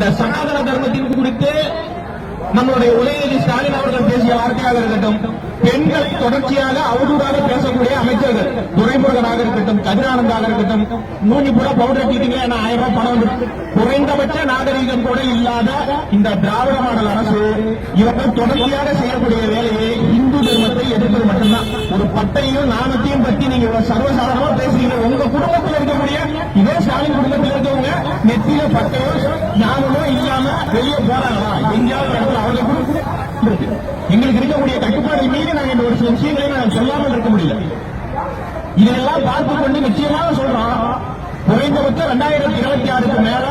இந்த சனாதன தர்மத்தின் குறித்து நம்மளுடைய உதயநிதி ஸ்டாலின் அவர்கள் பேசிய வார்த்தையாக இருக்கட்டும் பெண்களை தொடர்ச்சியாக அவதூறாக பேசக்கூடிய அமைச்சர்கள் துரைமுருகனாக இருக்கட்டும் கதிரானந்தாக இருக்கட்டும் நூனி கூட பவுடர் கீட்டிங்களே என்ன ஆயிரம் ரூபாய் பணம் குறைந்தபட்ச நாகரீகம் கூட இல்லாத இந்த திராவிட மாடல் அரசு இவர்கள் தொடர்ச்சியாக செய்யக்கூடிய வேலையை இந்து தர்மத்தை எதிர்ப்பது மட்டும்தான். ஒரு பட்டையும் நாணத்தையும் பற்றி நீங்க சர்வசாதாரணமா பேசுறீங்க. உங்க குடும்பத்தில் இருக்கக்கூடிய இதே ஸ்டாலின் குடும்பத்தில் நெத்தியில பத்தோ ஞானமோ இல்லாம வெளியே போறாங்களா? எங்கேயாவது இடத்துல அவங்க எங்களுக்கு இருக்கக்கூடிய கட்டுப்பாடு மீறி நாங்க இந்த ஒரு சில விஷயங்களை நாங்கள் சொல்லாமல் இருக்க முடியல. இதெல்லாம் பார்த்து கொண்டு நிச்சயமாக சொல்றோம். குறைந்தபட்சம் ரெண்டாயிரத்தி இருபத்தி ஆறுக்கு மேல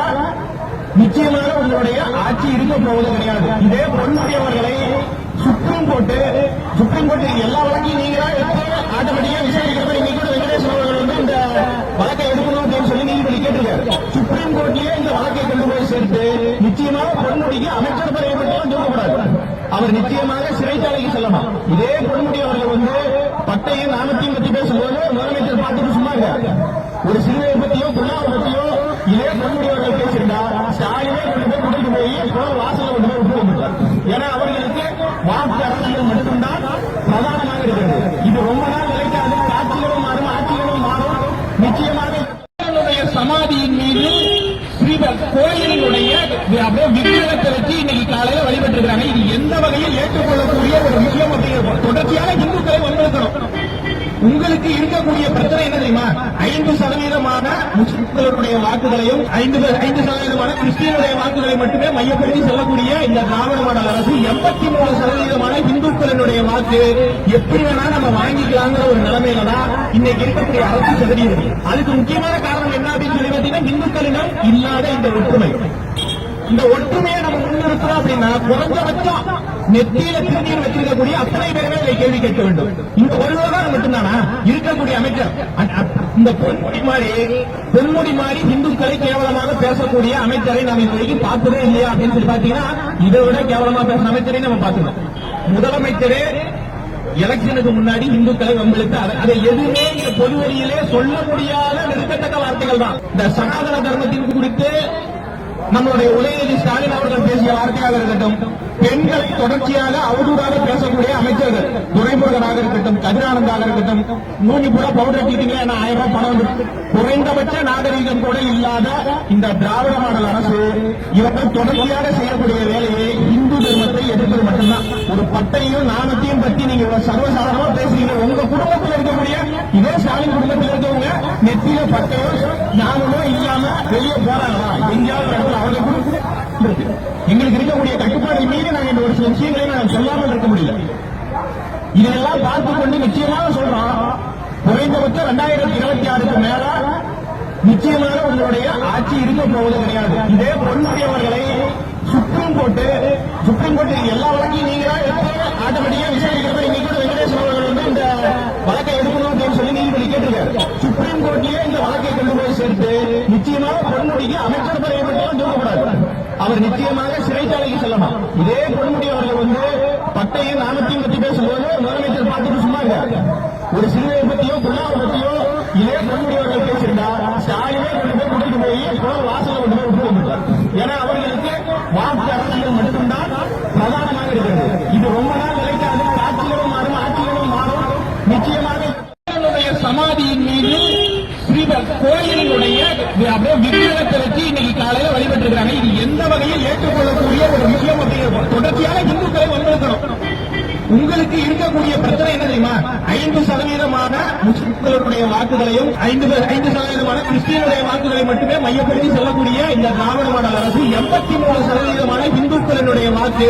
நிச்சயமாக உங்களுடைய ஆட்சி இருக்க போவது கிடையாது. இதே பொன்முடியவர்களை சுப்ரீம் கோர்ட்டு சுப்ரீம் கோர்ட்டு எல்லா வழக்கையும் நீங்க எடுத்து ஆட்டோமேட்டிக்கா விசாரிக்கிறப்ப இன்னைக்கு வெங்கடேஸ்வர அவர்கள் வந்து இந்த வழக்கை எடுக்கணும் அப்படின்னு சொல்லி நீதிபதி கேட்டிருக்காரு சுப்ரீம் கோர்ட்லயே இந்த வழக்கை கொண்டு போய் சேர்த்து நிச்சயமாக பொன்முடிக்கு அமைச்சர் பதவி மட்டும் தூக்கக்கூடாது அவர் நிச்சயமாக சிறைச்சாலைக்கு செல்லலாம். இதே பொன்முடி அவர்கள் வந்து பட்டையும் நாமத்தையும் பத்தி பேசும்போது முதலமைச்சர் பார்த்துட்டு சொன்னாங்க. ஒரு சிறுவையை பத்தியோ புல்லாவை பத்தியோ இதே பொன்முடி அவர்கள் பேசியிருந்தா ஸ்டாலினே கொண்டு போய் கூட்டிட்டு போய் கோவில் கொண்டு போய் விட்டு ஏன்னா அவர்கள் வாக்கு அரசியல் மட்டும்தான் பிரதானமாக இருக்கிறது இது ரொம்ப நாள் நிலைக்காது ஆட்சிகளும் மாறும் ஆட்சிகளும் மாறும் நிச்சயமாக அவர்களுடைய சமாதியின் மீது ஸ்ரீபத் கோயிலினுடைய அப்படியே விக்கிரகத்தை வச்சு இன்னைக்கு காலையில வழிபட்டு இருக்காங்க இது எந்த வகையில் ஏற்றுக்கொள்ளக்கூடிய ஒரு விஷயம் அப்படிங்கிற தொடர்ச்சியாக இந்துக்களை வந்திருக்கணும் உங்களுக்கு இருக்கக்கூடிய பிரச்சனை என்ன தெரியுமா ஐந்து சதவீதமான முஸ்லிம்களுடைய வாக்குகளையும் ஐந்து ஐந்து சதவீதமான கிறிஸ்டியனுடைய வாக்குகளை மட்டுமே மையப்படுத்தி செல்லக்கூடிய இந்த திராவிட மாடல் அரசு எண்பத்தி மூணு சதவீதமான இந்துக்களினுடைய வாக்கு எப்படி வேணா நம்ம வாங்கிக்கலாங்கிற ஒரு நிலைமையில தான் இன்னைக்கு இருக்கக்கூடிய அரசு செதறியிருக்கு அதுக்கு முக்கியமான காரணம் என்ன அப்படின்னு சொல்லி பார்த்தீங்கன்னா இந்துக்களிடம் இல்லாத இந்த ஒற்றுமை. இந்த ஒற்றுமையை நம்ம முன்னிறுத்தோம் அப்படின்னா குறைஞ்சபட்சம் நெத்தியில திருநீர் வச்சிருக்கக்கூடிய அத்தனை பேருமே இதை கேள்வி கேட்க வேண்டும். இந்த ஒருவர் விவகாரம் மட்டும்தானா? இருக்கக்கூடிய அமைச்சர். இந்த பொன்முடி மாதிரி பொன்முடி மாதிரி இந்துக்களை கேவலமாக பேசக்கூடிய அமைச்சரை நாம் இது பார்த்ததே இல்லையா அப்படின்னு சொல்லி பாத்தீங்கன்னா இதை விட கேவலமா பேசுற அமைச்சரை நம்ம பார்த்துக்கணும். முதலமைச்சரே எலெக்ஷனுக்கு முன்னாடி இந்துக்களை வம்பிழுத்து அதை- எதுவுமே இந்த பொதுவெளியிலே சொல்ல முடியாத நெருக்கத்தக்க வார்த்தைகள் தான். இந்த சனாதன தர்மத்தின் குறித்து நம்மளுடைய உதயநிதி ஸ்டாலின் அவர்கள் பேசிய வார்த்தையாக இருக்கட்டும் பெண்களை தொடர்ச்சியாக அவதூறாக பேசக்கூடிய அமைச்சர்கள் துரைமுருகனாக கதிரானந்தாக இருக்கட்டும் நூனி கூட பவுடர் கீட்டிங்களே என்ன ஆயிரம் ரூபாய் பணம் வந்து குறைந்தபட்ச நாகரீகம் கூட இல்லாத இந்த திராவிட மாடல் அரசு இவர்கள் தொடர்ச்சியாக செய்யக்கூடிய வேலையை இந்து தர்மத்தை எதிர்ப்பது மட்டும்தான். ஒரு பட்டையும் நாணத்தையும் பத்தி நீங்க சர்வசாதாரணமா பேசுறீங்க. உங்க குடும்பத்தில் இருக்கக்கூடிய இதே ஸ்டாலின் குடும்பத்தில் இருக்கவங்க நெத்தியில பட்டையோ ஞானமோ இல்லாம வெளியே போறாங்களா? எங்கேயாவது இடத்துல அவங்க குடும்பம் எங்களுக்கு இருக்கக்கூடிய கட்டுப்பாடு மீறி நாங்கள் ஒரு சில விஷயங்களை நாங்கள் சொல்லாமல் இருக்க முடியல. இதெல்லாம் பார்த்து கொண்டு நிச்சயமாக சொல்றோம் குறைந்தபட்சம் இரண்டாயிரத்தி இருபத்தி ஆறுக்கு மேல நிச்சயமாக உங்களுடைய ஆட்சி இருக்க போவது கிடையாது. இதே பொன்முடியவர்களை சுப்ரீம் கோர்ட்டு சுப்ரீம் கோர்ட்டு எல்லா வழக்கையும் நீங்களா எடுத்து ஆட்டோமேட்டிக்கா விசாரிக்கிறப்ப இன்னைக்கு கூட வெங்கடேஸ்வர அவர்கள் வந்து இந்த வழக்கை எடுக்கணும் அப்படின்னு சொல்லி நீதிபதி கேட்டிருக்காரு. சுப்ரீம் கோர்ட்லயே இந்த வழக்கை கொண்டு போய் சேர்த்து நிச்சயமாக பொன்முடிக்கு அமைச்சர் பதவி மட்டும் தூக்கக்கூடாது அவர் நிச்சயமாக சிறைச்சாலைக்கு செல்லலாம். இதே பொன்முடி அவர்கள் வந்து பட்டையும் நாமத்தையும் பத்தி பேசும்போது முதலமைச்சர் பார்த்துட்டு சொன்னாங்க. ஒரு சிறுவையை பத்தியும் புல்லாவை பத்தியும் இதே பொன்முடி அவர்கள் பேசியிருந்தா ஸ்டாலினே கொண்டு போய் கூட்டிட்டு போய் கோவில் வாசல கொண்டு போய் விட்டு வந்துட்டார். ஏன்னா அவர்களுக்கு வாக்கு அரசியல் மட்டும்தான் பிரதானமாக இருக்கிறது. இது ரொம்ப நாள் நிலைக்காது ஆட்சிகளும் மாறும் ஆட்சிகளும் மாறும். நிச்சயமாக சமாதியின் மீது ஸ்ரீபத் கோயிலினுடைய அப்படியே விக்கிரகத்தை வச்சு இன்னைக்கு காலையில வழிபட்டு இருக்கிறாங்க இது எந்த வகையில் ஏற்றுக்கொள்ளக்கூடிய ஒரு விஷயம் அப்படிங்கிற தொடர்ச்சியான இந்துக்களை உங்களுக்கு இருக்கக்கூடிய பிரச்சனை என்ன தெரியுமா? ஐந்து சதவீதமான முஸ்லிம்களுடைய வாக்குகளையும் ஐந்து ஐந்து சதவீதமான கிறிஸ்டியனுடைய வாக்குகளை மட்டுமே மையப்படுத்தி செல்லக்கூடிய இந்த திராவிட மாடல் அரசு எண்பத்தி மூணு சதவீதமான இந்துக்களினுடைய வாக்கு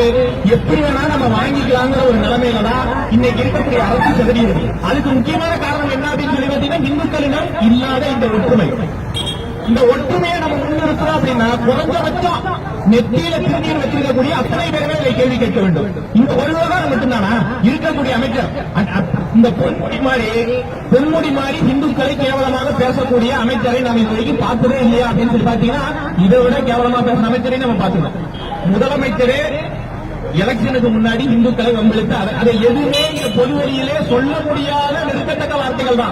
எப்படி வேணா நம்ம வாங்கிக்கலாங்கிற ஒரு நிலைமையில தான் இன்னைக்கு இருக்கக்கூடிய அரசு செதறியிருக்கு அதுக்கு முக்கியமான காரணம் என்ன அப்படின்னு சொல்லி பார்த்தீங்கன்னா இந்துக்களிடம் இல்லாத இந்த ஒற்றுமை. இந்த ஒற்றுமையை நம்ம முன்னிறுத்தோம் அப்படின்னா குறைஞ்சபட்சம் நெத்தியில திருநீர் வச்சிருக்கக்கூடிய அத்தனை பேருமே இதை கேள்வி கேட்க வேண்டும். இந்த ஒரு விவகாரம் மட்டும்தானா? இருக்கக்கூடிய அமைச்சர். இந்த பொன்முடி மாதிரி பொன்முடி மாதிரி இந்துக்களை கேவலமாக பேசக்கூடிய அமைச்சரை நாம் இது வரைக்கும் பார்த்ததே இல்லையா அப்படின்னு சொல்லி பாத்தீங்கன்னா இதை விட கேவலமா பேசுற அமைச்சரை நம்ம பார்த்துக்கோம் முதலமைச்சரே எலெக்ஷனுக்கு முன்னாடி இந்துக்களை வம்பிழுத்து அதை- எதுவுமே இந்த பொதுவெளியிலே சொல்ல முடியாத நிறுத்தத்தக்க வார்த்தைகள் தான்